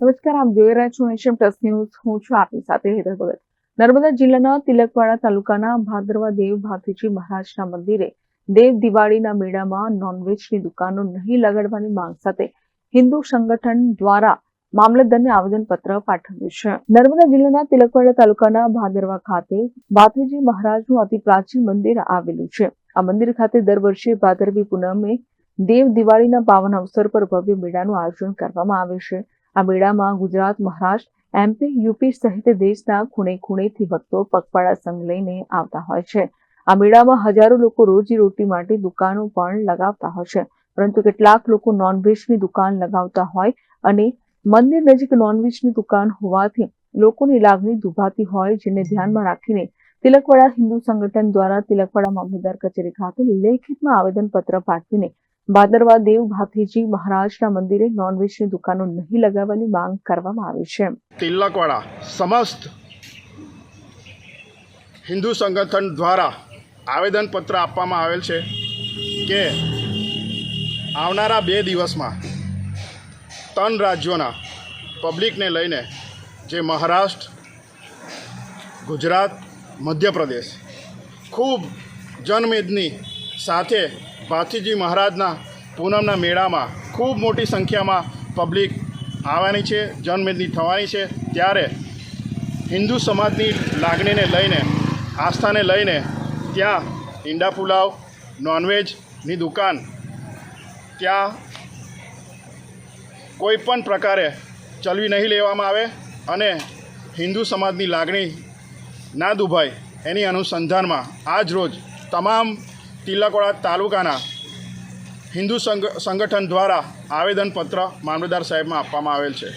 નમસ્કાર, આપ જોઈ રહ્યા છો નેશન પ્લસ ન્યૂઝ. હું છું આપની સાથે હેતર ભગત. નર્મદા જિલ્લાના તિલકવાડા તાલુકાના ભાદરવા દેવ ભાતીજી મહારાજના મંદિરે દેવ દિવાળીના મેળામાં નોનવેજની દુકાનો નહીં લગાડવાની માંગ સાથે હિન્દુ સંગઠન દ્વારા મામલતદારને આવેદનપત્ર પાઠવ્યું છે. નર્મદા જિલ્લાના તિલકવાડા તાલુકાના ભાદરવા ખાતે ભાતીજી મહારાજનું અતિ પ્રાચીન મંદિર આવેલું છે. આ મંદિર ખાતે દર વર્ષે ભાદરવી પૂનમે દેવ દિવાળીના પાવન અવસર પર ભવ્ય મેળાનું આયોજન કરવામાં આવે છે. આ મેળામાં ગુજરાત, મહારાષ્ટ્ર એમપી યુપી સહિત દેશના ખૂણે ખૂણેથી ભક્તો પગપાળા સંઘ લઈને આવતા હોય છે. આ મેળામાં હજારો લોકો રોજીરોટી માટે દુકાનો પણ લગાવતા હોય છે. પરંતુ કેટલાક લોકો નોનવેજની દુકાન લગાવતા હોય અને મંદિર નજીક નોનવેજની દુકાન હોવાથી લોકોની લાગણી દુભાતી હોય જેને ધ્યાનમાં રાખીને તિલકવાડા હિન્દુ સંગઠન દ્વારા તિલકવાડા મામલતદાર કચેરી ખાતે લેખિતમાં આવેદનપત્ર પાઠવીને ભાદરવા દેવ ભાથીજી મહારાજના મંદિરે નોનવેજની દુકાનો નહીં લગાવવાની માંગ કરવામાં આવી છે. તિલકવાડા સમસ્ત હિન્દુ સંગઠન દ્વારા આવેદનપત્ર આપવામાં આવેલ છે કે આવનારા બે દિવસમાં ત્રણ રાજ્યોના પબ્લિકને લઈને જે મહારાષ્ટ્ર, ગુજરાત, મધ્યપ્રદેશ ખૂબ જનમેદની સાથે ભાથીજી મહારાજના પૂનમના મેળામાં ખૂબ મોટી સંખ્યામાં પબ્લિક આવવાની છે, જનમેદની થવાની છે. ત્યારે હિન્દુ સમાજની લાગણીને લઈને, આસ્થાને લઈને ત્યાં ઈંડા પુલાવ, નોનવેજની દુકાન, ત્યાં કોઈ પણ પ્રકારે ચલવી નહીં લેવામાં આવે અને હિન્દુ સમાજની લાગણી ના દુભાય એની અનુસંધાનમાં આજ રોજ તમામ તિલકવાડા તાલુકાના હિન્દુ સંગ સંગઠન દ્વારા આવેદનપત્ર મામલતદાર સાહેબમાં આપવામાં આવેલ છે.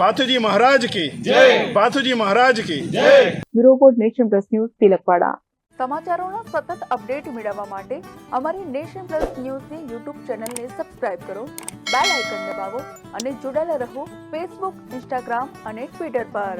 ભાથુજી મહારાજ કી જય. ભાથુજી મહારાજ કી જય. Bureau report Nation Plus News Tilakwada. સમાચારોના સતત અપડેટ મેળવવા માટે અમારી નેશન પ્લસ ન્યૂઝની યુટ્યુબ ચેનલને સબસ્ક્રાઇબ કરો બેલ આઇકન દબાવો અને જોડાયેલા રહો ફેસબુક ઇન્સ્ટાગ્રામ અને ટ્વિટર પર.